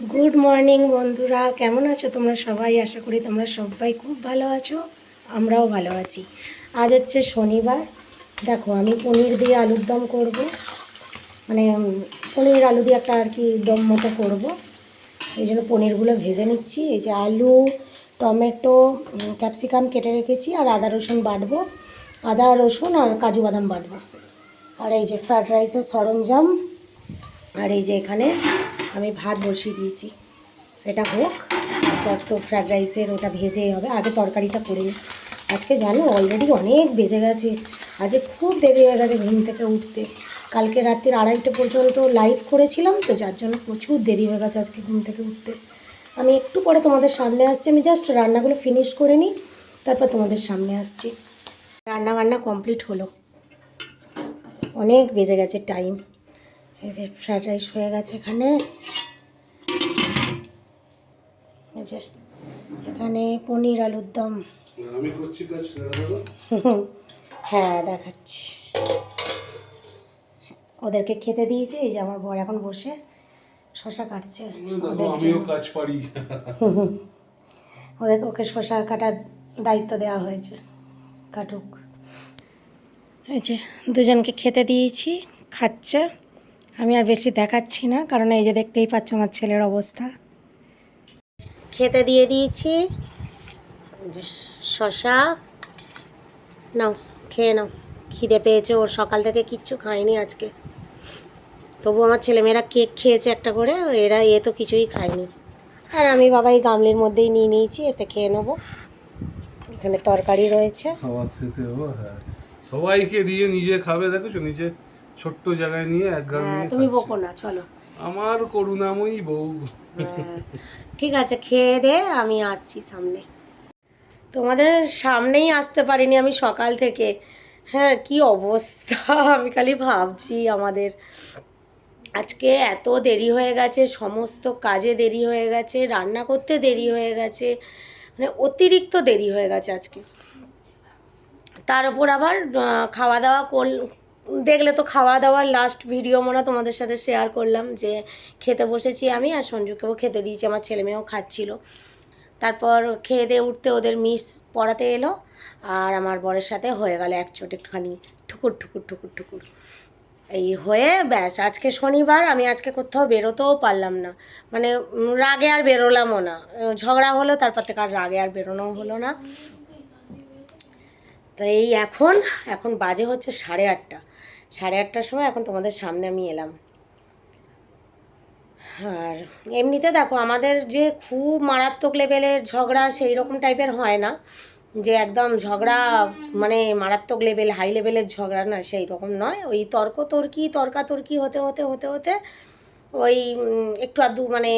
Good morning বন্ধুরা। কেমন আছো তোমরা সবাই? আশা করি তোমরা সবাই খুব ভালো আছো। আমরাও ভালো আছি। আজ হচ্ছে শনিবার। দেখো, আমি পনির দিয়ে আলুর দম করব। মানে পনির আলু দিয়ে একটা আর কি দম মতো করব। এই জন্য পনিরগুলো ভেজে নিচ্ছি। এই যে আলু, টমেটো ক্যাপসিকাম কেটে রেখেছি আর আদা রসুন বাটবো। আদা রসুন আর কাজু বাদাম বাটবো। আর এই যে ফ্রায়েড রাইসের সরঞ্জাম। আর এই যে এখানে আমি ভাত বসিয়ে দিয়েছি। এটা হোক, তারপর তো ফ্রায়েড রাইসের ওটা ভেজেই হবে। আগে তরকারিটা করে নিই আজকে জানো অলরেডি অনেক বেজে গেছে। আজকে খুব দেরি হয়ে গেছে ঘুম থেকে উঠতে। কালকে রাত্রির আড়াইটে পর্যন্ত লাইভ করেছিলাম তো, যার জন্য প্রচুর দেরি হয়ে গেছে আজকে ঘুম থেকে উঠতে। আমি একটু পরে তোমাদের সামনে আসছি। আমি জাস্ট রান্নাগুলো ফিনিশ করে নিই তারপর তোমাদের সামনে আসছি। রান্না বান্না কমপ্লিট হলো। অনেক বেজে গেছে টাইম এই যে ফ্রায়েড রাইস হয়ে গেছে এখানে। এই যে এখানে পনির আলুর দম। আমি করছি কাজ হ্যাঁ দেখাচ্ছি। ওদেরকে খেতে দিয়েছি এই যে আমার বর এখন বসে শশা কাটছে ওদের আমিও জন্য। কাজ পারি। ওদের ওকে শশা কাটার দায়িত্ব দেওয়া হয়েছে কাটুক। এই যে দুজনকে খেতে দিয়েছি খাচ্ছে। আমি আর বেশি দেখাচ্ছি না কারণ এই যে দেখতেই পাচ্ছ আমার ছেলের অবস্থা। খেতে দিয়ে দিয়েছি। যে শশা নাও খেয়ে নাও। খিদে পেয়েছে ওর সকাল থেকে কিচ্ছু খায়নি আজকে। তবু আমার ছেলেমেয়েরা কেক খেয়েছে একটা করে এরা এ তো কিছুই খায়নি। আর আমি বাবা এই গামলির মধ্যেই নিয়ে নিয়েছি এতে খেয়ে নেব। এখানে তরকারি রয়েছে। সবার শেষে হ্যাঁ। সবাইকে দিয়ে নিজে খাবে দেখেছ? নিজে ছোট্ট জায়গায় নিয়ে এক গাল হ্যাঁ তুমি বকো না চলো। আমার করুণাময়ী বউ। হ্যাঁ, ঠিক আছে খেয়ে দে আমি আসছি সামনে। তোমাদের সামনেই আসতে পারিনি আমি সকাল থেকে। হ্যাঁ কি অবস্থা? আমি খালি ভাবছি আমাদের। আজকে এত দেরি হয়ে গেছে সমস্ত কাজে দেরি হয়ে গেছে রান্না করতে দেরি হয়ে গেছে মানে অতিরিক্ত দেরি হয়ে গেছে আজকে। তার উপর আবার খাওয়া দাওয়া কর দেখলে তো খাওয়া দাওয়ার লাস্ট ভিডিও মনে তোমাদের সাথে শেয়ার করলাম যে খেতে বসেছি আমি আর সঞ্জুকেও খেতে দিয়েছি, আমার ছেলে মেয়েও খাচ্ছিল। তারপর খেয়ে দিয়ে উঠতে ওদের মিস পড়াতে এলো আর আমার বরের সাথে হয়ে গেল এক চোট একটুখানি, ঠুকুর ঠুকুর ঠুকুর ঠুকুর। এই হয়ে ব্যাস, আজকে শনিবার, আমি আজকে কোথাও বেরোতেও পারলাম না। মানে রাগে আর বেরোলামও না। ঝগড়া হলো, তারপর থেকে আর রাগে আর বেরোনোও হলো না। তো এই এখন এখন বাজে হচ্ছে সাড়ে আটটা। সাড়ে আটটার সময় এখন তোমাদের সামনে আমি এলাম। আর এমনিতে দেখো আমাদের যে খুব মারাত্মক লেভেলের ঝগড়া সেই রকম টাইপের হয় না। যে একদম ঝগড়া মানে মারাত্মক লেভেল হাই লেভেলের ঝগড়া না সেই রকম নয়। ওই তর্ক তর্কি তর্কাতর্কি হতে হতে হতে হতে ওই একটু আধটু মানে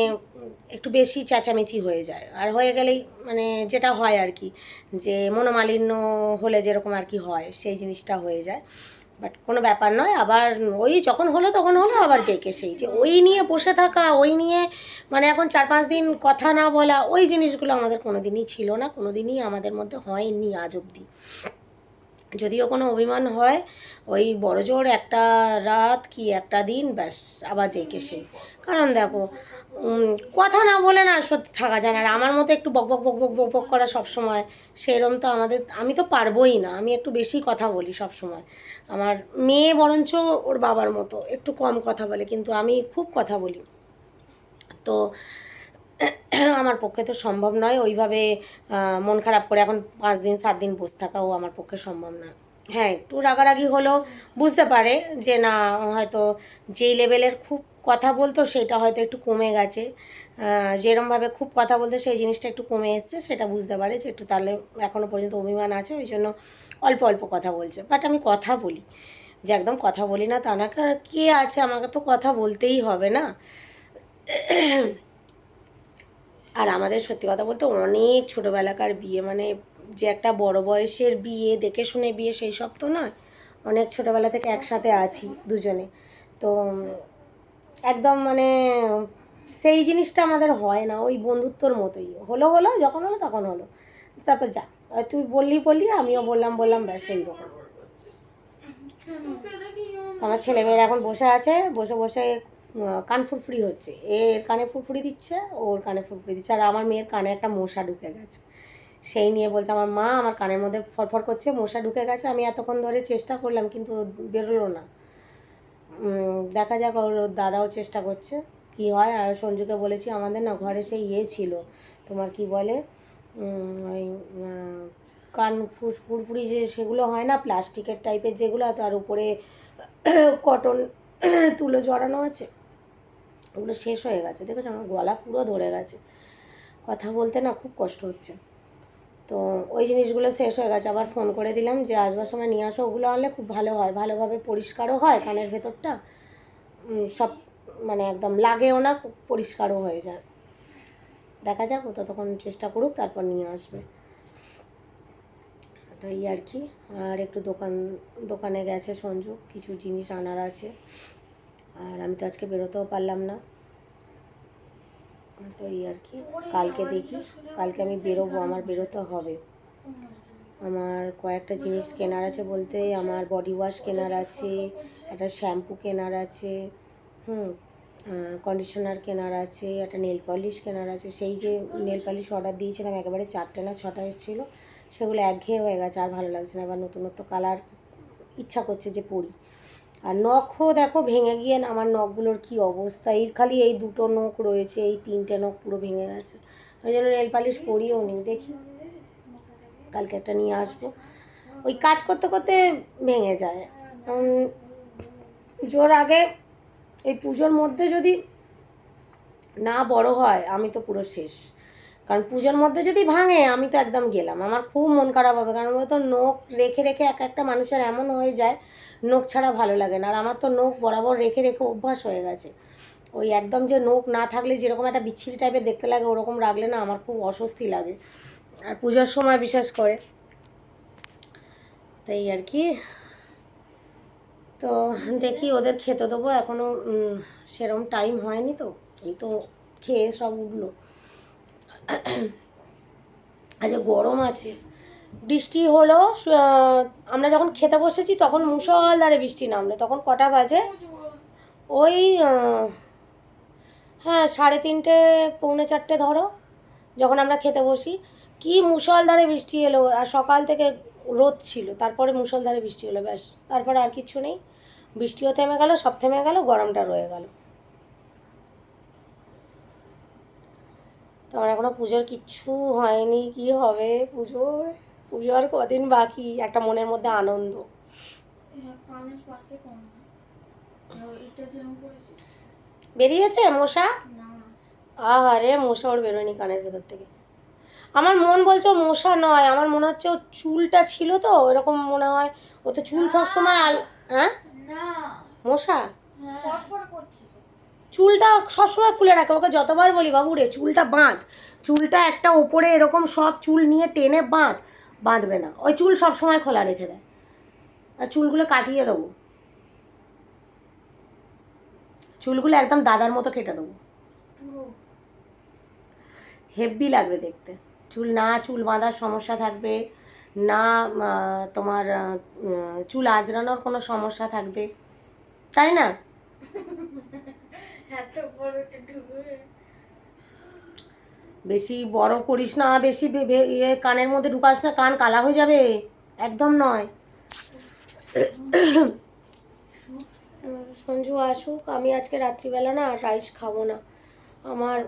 একটু বেশি চেঁচামেচি হয়ে যায়। আর হয়ে গেলেই মানে যেটা হয় আর কি, যে মনোমালিন্য হলে যেরকম আর কি হয়, সেই জিনিসটা হয়ে যায়। বাট কোনো ব্যাপার নয়, আবার ওই যখন হলো তখন হলো আবার যেকে সেই যে ওই নিয়ে বসে থাকা, ওই নিয়ে মানে এখন চার পাঁচ দিন কথা না বলা, ওই জিনিসগুলো আমাদের কোনো দিনই ছিল না কোনো দিনই আমাদের মধ্যে হয়নি আজ অবধি। যদিও কোনো অভিমান হয়, ওই বড় জোর একটা রাত কি একটা দিন, ব্যাস আবার যেকে সেই। কারণ দেখো কথা না বলে না সত্যি থাকা যায় না। আর আমার মতো একটু বক বক বক বক বক বক করা সবসময়, সেরম তো আমাদের, আমি তো পারবোই না। আমি একটু বেশি কথা বলি সব সময় আমার মেয়ে বরঞ্চ ওর বাবার মতো, একটু কম কথা বলে, কিন্তু আমি খুব কথা বলি। তো আমার পক্ষে তো সম্ভব নয় ওইভাবে মন খারাপ করে এখন পাঁচ দিন, সাত দিন বসে থাকাও আমার পক্ষে সম্ভব না। হ্যাঁ একটু রাগারাগি হলো বুঝতে পারে যে না, হয়তো যেই লেভেলের খুব কথা বলতো সেটা হয়তো একটু কমে গেছে। যেরমভাবে খুব কথা বলতো সেই জিনিসটা একটু কমে এসছে, সেটা বুঝতে পারে যে একটু তাহলে এখনও পর্যন্ত অভিমান আছে, ওই জন্য অল্প অল্প কথা বলছে। বাট আমি কথা বলি, যে একদম কথা বলি না তা না কে আছে আমাকে তো কথা বলতেই হবে না। আর আমাদের সত্যি কথা বলতে অনেক ছোটোবেলাকার বিয়ে মানে যে একটা বড় বয়সের বিয়ে, দেখে শুনে বিয়ে, সেই সব তো নয়। অনেক ছোটোবেলা থেকে একসাথে আছি দুজনে। তো একদম মানে সেই জিনিসটা আমাদের হয় না, ওই বন্ধুত্বর মতোই। হলো হলো, যখন হলো তখন হলো। তারপর যা তুই বললি বললি, আমিও বললাম বললাম, ব্যাস সেই রকম। আমার ছেলেমেয়েরা এখন বসে আছে, বসে বসে কান ফুরফুরি হচ্ছে। এর কানে ফুরফুরি দিচ্ছে, ওর কানে ফুরফুরি দিচ্ছে। আর আমার মেয়ের কানে একটা মশা ঢুকে গেছে। সেই নিয়ে বলছে, আমার মা আমার কানের মধ্যে ফরফর করছে, মশা ঢুকে গেছে। আমি এতক্ষণ ধরে চেষ্টা করলাম, কিন্তু বেরোলো না। দেখা যাক ওর দাদাও চেষ্টা করছে। কি হয়? আর সঞ্জুকে বলেছি, আমাদের না ঘরে সেই ইয়ে ছিল। তোমার কি বলে? ওই কান ফুস, ফুরফুরি যে সেগুলো হয় না, প্লাস্টিকের টাইপের যেগুলো, তার উপরে কটন তুলো জড়ানো আছে, ওগুলো শেষ হয়ে গেছে। দেখেছ? আমার গলা পুরো ধরে গেছে। কথা বলতে না খুব কষ্ট হচ্ছে। তো ওই জিনিসগুলো শেষ হয়ে গেছে। আবার ফোন করে দিলাম যে, আসবার সময় নিয়ে আসো। ওগুলো আনলে খুব ভালো হয়। ভালোভাবে পরিষ্কারও হয় কানের ভেতরটা। সব মানে একদম লাগেও না পরিষ্কারও হয়ে যায়। দেখা যাক, ও ততক্ষণ চেষ্টা করুক, তারপর নিয়ে আসবে। তো এই আর কি। আর একটু দোকান, দোকানে গেছে সঞ্জু। কিছু জিনিস আনার আছে। আর আমি তো আজকে বেরোতেও পারলাম না। তো এই আর কি। কালকে দেখি। কালকে আমি বেরোবো, আমার বেরোতে হবে। আমার কয়েকটা জিনিস কেনার আছে বলতে, আমার বডি ওয়াশ কেনার আছে, একটা শ্যাম্পু কেনার আছে, হুম কন্ডিশনার কেনার আছে, একটা নেল পলিশ কেনার আছে। সেই যে নেল পলিশ অর্ডার দিয়েছিলাম, একেবারে চারটে না ছটা এসেছিল, সেগুলো একঘেয়ে হয়ে গেছে, আর ভালো লাগছে না। এবার নতুনত্ব কালার ইচ্ছা করছে যে পরি। আর নখও দেখো ভেঙে গিয়ে আমার নখগুলোর কি অবস্থা? এই খালি এই দুটো নখ রয়েছে, এই তিনটে নখ পুরো ভেঙে গেছে। ওই জন্য নেল পালিশ পরিও নি, দেখি। কালকে একটা নিয়ে আসব। ওই কাজ করতে করতে ভেঙে যায়। পুজোর আগে এই পুজোর মধ্যে যদি না বড় হয়, আমি তো পুরো শেষ। কারণ পুজোর মধ্যে যদি ভাঙে, আমি তো একদম গেলাম। আমার খুব মন খারাপ হবে, কারণ তো নখ রেখে রেখে এক একটা মানুষের এমন হয়ে যায় নখ ছাড়া ভালো লাগে না। আর আমার তো নখ বরাবর রেখে রেখে অভ্যাস হয়ে গেছে। ওই একদম যে নখ না থাকলে যেরকম একটা বিচ্ছিরি টাইপের দেখতে লাগে, ওরকম রাখলে না আমার খুব অস্বস্তি লাগে। আর পুজোর সময় বিশেষ করে। তাই আর কি। তো দেখি ওদের খেতে দেবো। এখনও সেরকম টাইম হয়নি তো। এই তো খেয়ে সব উঠল। আজ গরম আছে। বৃষ্টি হলো আমরা যখন খেতে বসেছি তখন মুসলধারে বৃষ্টি নামলো। তখন কটা বাজে? ওই হ্যাঁ সাড়ে তিনটে, পৌনে চারটে ধরো, যখন আমরা খেতে বসি। কি মুসলধারে বৃষ্টি এলো, আর সকাল থেকে রোদ ছিল, তারপরে মুসলধারে বৃষ্টি হলো ব্যাস। তারপরে আর কিছু নেই। বৃষ্টিও থেমে গেল, সব থেমে গেল, গরমটা রয়ে গেল। তো আমার এখনও পুজোর কিচ্ছু হয়নি। কি হবে পুজোর? পুজো আর কদিন বাকি একটা মনের মধ্যে আনন্দ। করেছি। বেরিয়েছে মশা? না। আহারে মশা ওর বেরোয়নি কানের ভেতর থেকে। আমার মন বলছে ও মশা নয় আমার মনে হচ্ছে ও চুলটা ছিল তো এরকম মনে হয়। ও তো চুল সবসময় আল হ্যাঁ? মশা? তো। চুলটা সবসময় খুলে রাখে ওকে যতবার বলি বাবু রে চুলটা বাঁধ। চুলটা একটা ওপরে এরকম সব চুল নিয়ে টেনে বাঁধ। বাঁধবে না। ওই চুল সবসময় খোলা রেখে দেয়। আর চুলগুলো কাটিয়ে দেবো। চুলগুলো একদম দাদার মতো কেটে দেবো। হেভি লাগবে দেখতে। চুল না চুল বাঁধার সমস্যা থাকবে, না তোমার চুল আঁচড়ানোর কোনো সমস্যা থাকবে। তাই না? এত বড় বেশি বড় করিস না, বেশি ইয়ে কানের মধ্যে ঢুকাস না, কান কালা হয়ে যাবে। একদম নয়। সঞ্জু, আসুক। আমি আজকে রাত্রিবেলা না রাইস খাব না। আমার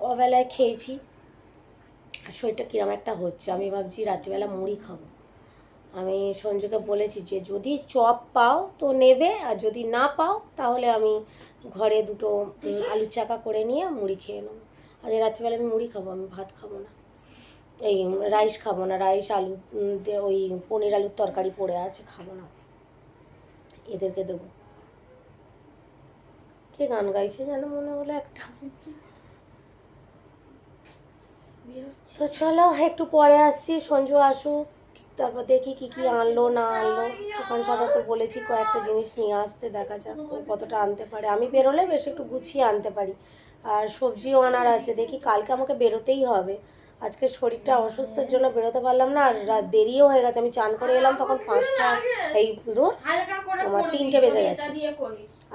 অবেলায় খেয়েছি। আর শরীরটা কিরম একটা হচ্ছে। আমি ভাবছি রাত্রিবেলা মুড়ি খাব। আমি সঞ্জুকে বলেছি যে, যদি চপ পাও তো নেবে, আর যদি না পাও, তাহলে আমি ঘরে দুটো, আলুর চাকা করে নিয়ে মুড়ি খেয়ে নেব। আজ রাত্রিবেলা আমি মুড়ি খাব, আমি ভাত খাব না। এই রাইস খাব না, রাইস আলু ওই পনির আলুর তরকারি পড়ে আছে, খাব না। এদেরকে দেবো। কে গান গাইছে যেন মনে হলো একটা। তো চলো, একটু পরে আসছি, সঞ্জু আসুক, তারপর দেখি কি কি আনলো, না আনলো। দোকান সাথে তো বলেছি কয়েকটা জিনিস নিয়ে আসতে, দেখা যাক কতটা আনতে পারে। আমি বেরোলে বেশ একটু গুছিয়ে আনতে পারি। আর সবজিও আনার আছে দেখি কালকে আমাকে বেরোতেই হবে। আজকে শরীরটা অসুস্থের জন্য বেরোতে পারলাম না আর রাত দেরিও হয়ে গেছে আমি চান করে এলাম তখন পাঁচটা এই দূর করবি, তিনটে বেজে গেছে।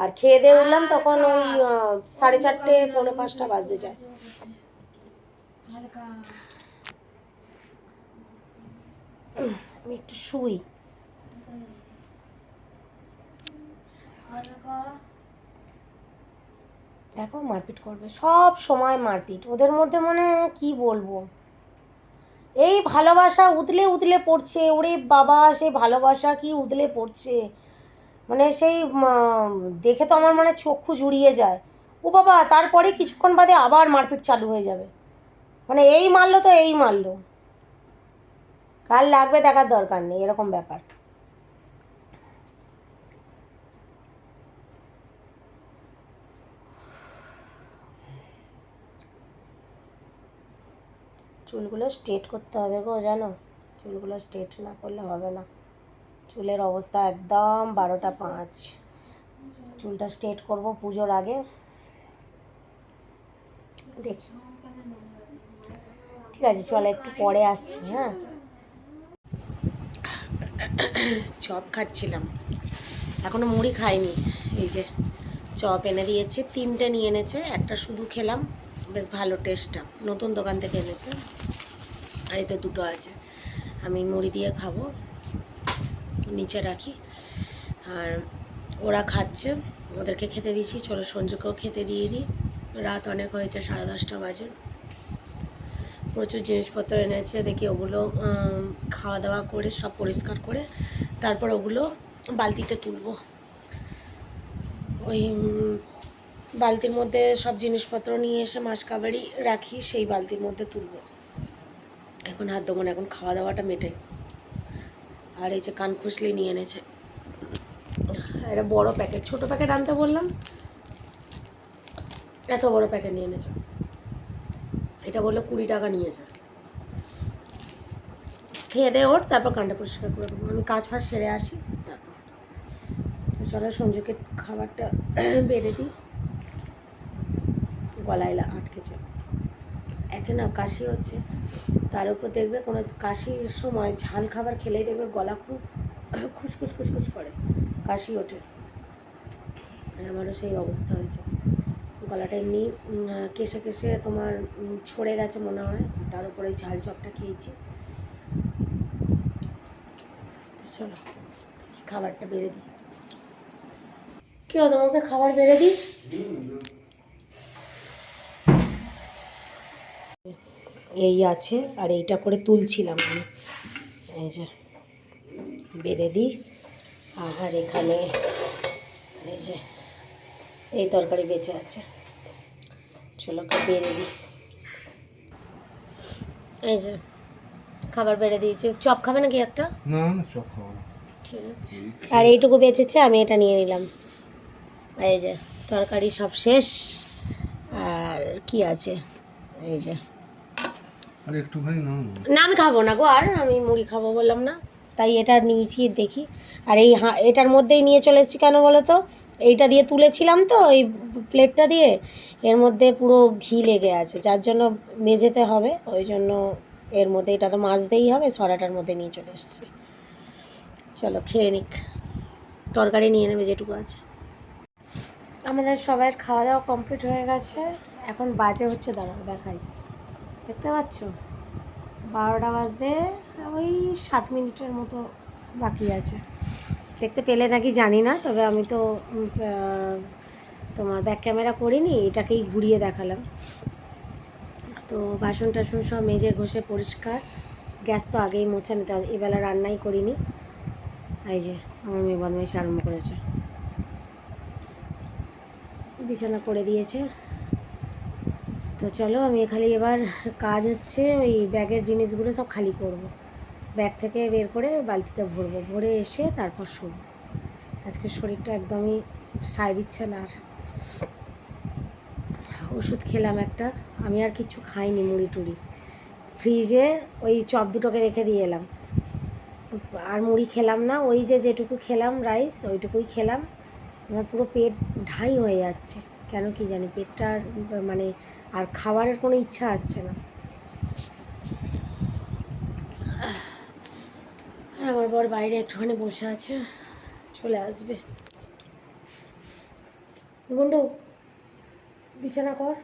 আর খেয়ে দিয়ে উঠলাম তখন ওই সাড়ে চারটে পৌনে পাঁচটা বাজতে যায়। আমি একটু শুই। হালকা দেখো মারপিট করবে, সব সময় মারপিট। ওদের মধ্যে মানে কি বলব? এই ভালোবাসা উতলে উতলে পড়ছে, ওরে বাবা সেই ভালোবাসা কি উতলে পড়ছে? মানে সেই দেখে তো আমার মানে চক্ষু জুড়িয়ে যায়। ও বাবা, তারপরে কিছুক্ষণ বাদে আবার মারপিট চালু হয়ে যাবে। মানে এই মারলো তো এই মারলো। কার লাগবে দেখার দরকার নেই, এরকম ব্যাপার। চুলগুলো স্ট্রেট করতে হবে গো, জানো? চুলগুলো স্ট্রেট না করলে হবে না। চুলের অবস্থা একদম বারোটা পাঁচ। চুলটা স্ট্রেট করব পুজোর আগে। দেখি। ঠিক আছে, চলো একটু পরে আসছি হ্যাঁ? চপ খাচ্ছিলাম। এখনও মুড়ি খাইনি। এই যে চপ এনে দিয়েছে, তিনটে নিয়ে এনেছে, একটা শুধু খেলাম। বেশ ভালো টেস্টটা নতুন দোকান থেকে এনেছে। এতে দুটো আছে। আমি মুড়ি দিয়ে খাব, নিচে রাখি। আর ওরা খাচ্ছে, ওদেরকে খেতে দিচ্ছি। চলো সঞ্জুকেও খেতে দিয়ে দিই। রাত অনেক হয়েছে, সাড়ে দশটা বাজে। প্রচুর জিনিসপত্র এনেছে, দেখি ওগুলো খাওয়া দাওয়া করে, সব পরিষ্কার করে তারপর ওগুলো বালতিতে তুলবো। ওই বালতির মধ্যে সব জিনিসপত্র নিয়ে এসে মাছ কাবাড়ি রাখি, সেই বালতির মধ্যে তুলবো। এখন হাত দেবো না, এখন খাওয়া দাওয়াটা মেটে আর এই যে কান খুসলি নিয়ে এনেছে। এটা বড় প্যাকেট, ছোট প্যাকেট আনতে বললাম। এত বড় প্যাকেট নিয়ে এনেছে। এটা বলল কুড়ি টাকা নিয়েছে। খেয়ে দে ওর, তারপর কানটা পরিষ্কার করে দেবো। আমি কাজ ফাজ সেরে আসি, তারপর। তো চলো সঞ্জুকে খাবারটা বেড়ে দিই। গলায় আটকেছে। একে না, কাশি হচ্ছে। তার উপর দেখবে কোনো কাশির সময় ঝাল খাবার খেলেই দেখবে গলা খুব খুসখুস খুসখুস করে, কাশি ওঠে। আমারও সেই অবস্থা হয়েছে। গলাটা এমনি কেসে কেসে তোমার ছড়ে গেছে মনে হয়, তার উপরে ঝাল চপটা খেয়েছি। চলো, খাবারটা বেড়ে দিই। কেউ তোমাকে খাবার বেড়ে দিই? এই আছে আর এইটা করে তুলছিলাম আমি। এই যে বেড়ে দিই। আর এখানে এই যে এই তরকারি বেঁচে আছে। চলো বেড়ে দিই। এই যে খাবার বেড়ে দিয়েছি। চপ খাবে নাকি একটা? না না চপ খাব ঠিক আছে। আর এইটুকু বেঁচেছে আমি এটা নিয়ে নিলাম। এই যে তরকারি সব শেষ। আর কি আছে? এই যে না। আমি খাব না গো, আর আমি মুড়ি খাব বললাম না। তাই এটা নিয়েছি, দেখি। আর এই এটার মধ্যেই নিয়ে চলে এসেছি কেন বলো তো? এইটা দিয়ে তুলেছিলাম তো, এই প্লেটটা দিয়ে। এর মধ্যে পুরো ঘি লেগে আছে, যার জন্য মেজেতে হবে। ওই জন্য এর মধ্যে এটা তো মাজতেই হবে, সরাটার মধ্যে নিয়ে চলে এসেছি। চলো, খেয়ে নিক। তরকারি নিয়ে নেবে যেটুকু আছে। আমাদের সবাই খাওয়া দাওয়া কমপ্লিট হয়ে গেছে। এখন বাজে হচ্ছে, দাঁড়াও, দেখাই। দেখতে পাচ্ছ? বারোটা বাজতে ওই সাত মিনিটের মতো বাকি আছে। দেখতে পেলে নাকি জানি না, তবে আমি তো তোমার ব্যাক ক্যামেরা করিনি, এটাকেই ঘুরিয়ে দেখালাম। তো বাসন টাসন সব মেজে ঘষে পরিষ্কার। গ্যাস তো আগেই মোছা নিতে এবেলা রান্নাই করিনি। এই যে, আমার মেয়ে বদমাইশ আরম্ভ করেছে। বিছানা করে দিয়েছে। তো চলো আমি খালি এবার কাজ হচ্ছে, ওই ব্যাগের জিনিসগুলো সব খালি করব। ব্যাগ থেকে বের করে বালতিতে ভরবো, ভরে এসে তারপর শুব। আজকে শরীরটা একদমই সায় দিচ্ছে না আর। ওষুধ খেলাম একটা, আমি আর কিছু খাইনি মুড়ি টুড়ি। ফ্রিজে ওই চপ দুটোকে রেখে দিয়ে এলাম। আর মুড়ি খেলাম না, ওই যে যেটুকু খেলাম রাইস, ওইটুকুই খেলাম। আমার পুরো পেট ঢাই হয়ে যাচ্ছে, কেন কি জানি? পেটটা মানে আর খাবারের কোনো ইচ্ছা আসছে না। আর আমার বর বাইরে একটুখানি বসে আছে, চলে আসবে। গুন্ডু, বিছানা কর।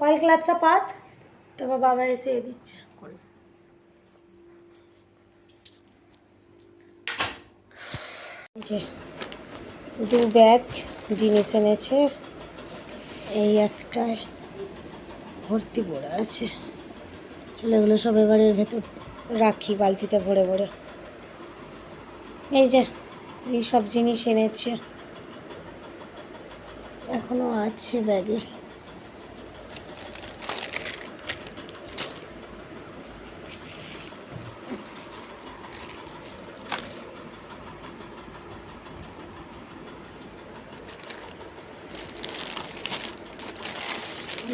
অয়েল ক্লাথটা পাত, তারপর বাবা এসে দিচ্ছে। করে যে, দু ব্যাগ জিনিস এনেছে। এই একটায় ভর্তি পড়ে আছে। ছেলেগুলো সব এবারের ভেতর রাখি, বালতিতে ভরে ভরে। এই যে, এই সব জিনিস এনেছে। এখনও আছে ব্যাগে।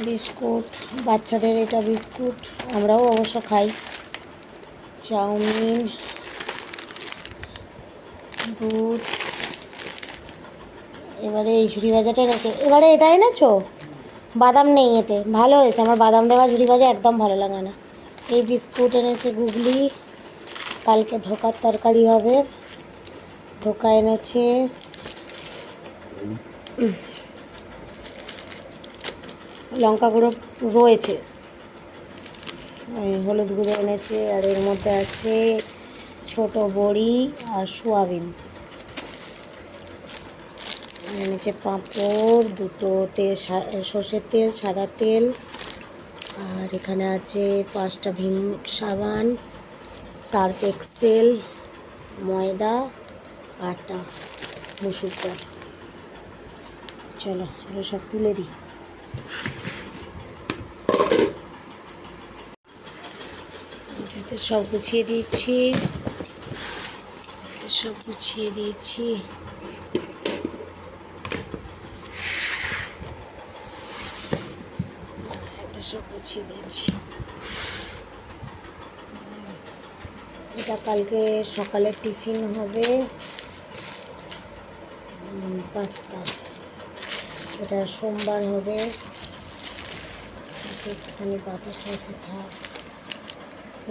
বিস্কুট, বাচ্চাদের এটা বিস্কুট, আমরাও অবশ্য খাই। চাউমিন, দুধ, এবারে এই ঝুড়ি ভাজাটা এনেছে। এবারে এটা এনেছো? বাদাম নেই এতে, ভালো হয়েছে। আমার বাদাম দেওয়া ঝুড়ি ভাজা একদম ভালো লাগে না। এই বিস্কুট এনেছে গুগলি, কালকে ধোকার তরকারি হবে। ধোকা এনেছে। লঙ্কা গুঁড়ো রয়েছে। হলুদ গুঁড়ো এনেছে, আর এর মধ্যে আছে ছোট বড়ি আর সোয়াবিন। এনেছে পাঁপড়, দুটো তেল সর্ষের তেল, সাদা তেল, আর এখানে আছে পাঁচটা ভীম সাবান, সার্ফ এক্সেল, ময়দা, আটা, মুসুর ডাল। চলো এগুলো সব তুলে দিই। সব গুছিয়ে দিয়েছি। সব গুছিয়ে দিয়েছি। সব গুছিয়ে দিয়েছি। এটা কালকে সকালে টিফিন হবে। পাস্তা। এটা সোমবার হবে। একটুখানি বাতাস আছে, থাক।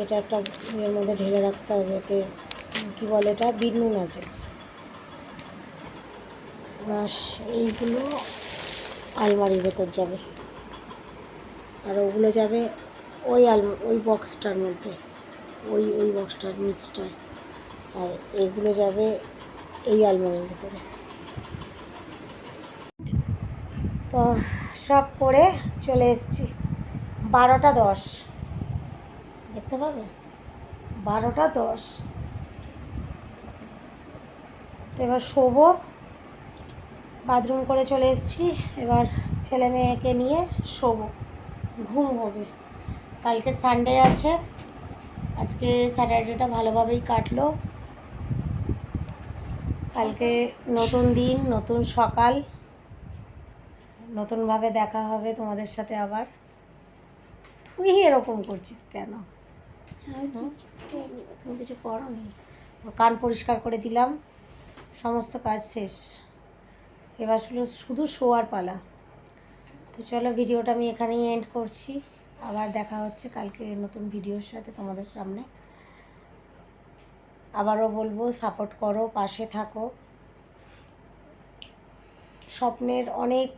এটা একটা এর মধ্যে ঢেলে রাখতে হবে, এতে কী বলে এটা? বিট নুন আছে। এবার এইগুলো আলমারির ভেতর যাবে। আর ওগুলো যাবে ওই আল, ওই বক্সটার মধ্যে, ওই ওই বক্সটার নিচটায়। আর এগুলো যাবে এই আলমারির ভেতরে। তো সব করে চলে এসেছি। বারোটা দশ। দেখতে পাবে? বারোটা দশ। এবার শোবো। বাথরুম করে চলে এসেছি। এবার ছেলে মেয়েকে নিয়ে শোবো। ঘুম হবে। কালকে সানডে আছে। আজকে স্যাটারডেটা ভালোভাবেই কাটলো। কালকে নতুন দিন, নতুন সকাল। নতুনভাবে দেখা হবে তোমাদের সাথে আবার। তুই এরকম করছিস কেন? তুমি কিছু করো নি কান পরিষ্কার করে দিলাম। সমস্ত কাজ শেষ। এবার শুধু শুধু শোয়ার পালা। তো চলো ভিডিওটা আমি এখানেই এন্ড করছি। আবার দেখা হচ্ছে কালকে নতুন ভিডিওর সাথে তোমাদের সামনে। আবারও বলব সাপোর্ট করো, পাশে থাকো। স্বপ্নের অনেক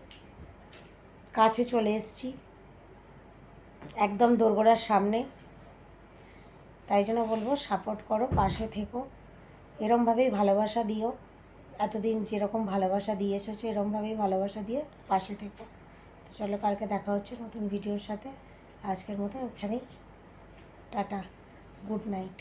কাছে চলে এসেছি। একদম দোরগোড়ার সামনে। তাই জন্য বলব সাপোর্ট করো, পাশে থেকো। এরমভাবেই ভালোবাসা দিও। এতদিন যেরকম ভালোবাসা দিয়ে এসেছ, এরমভাবেই ভালোবাসা দিয়ে পাশে থেকো। তো চলো, কালকে দেখা হচ্ছে নতুন ভিডিওর সাথে। আজকের মতো ওখানেই টাটা, গুড নাইট।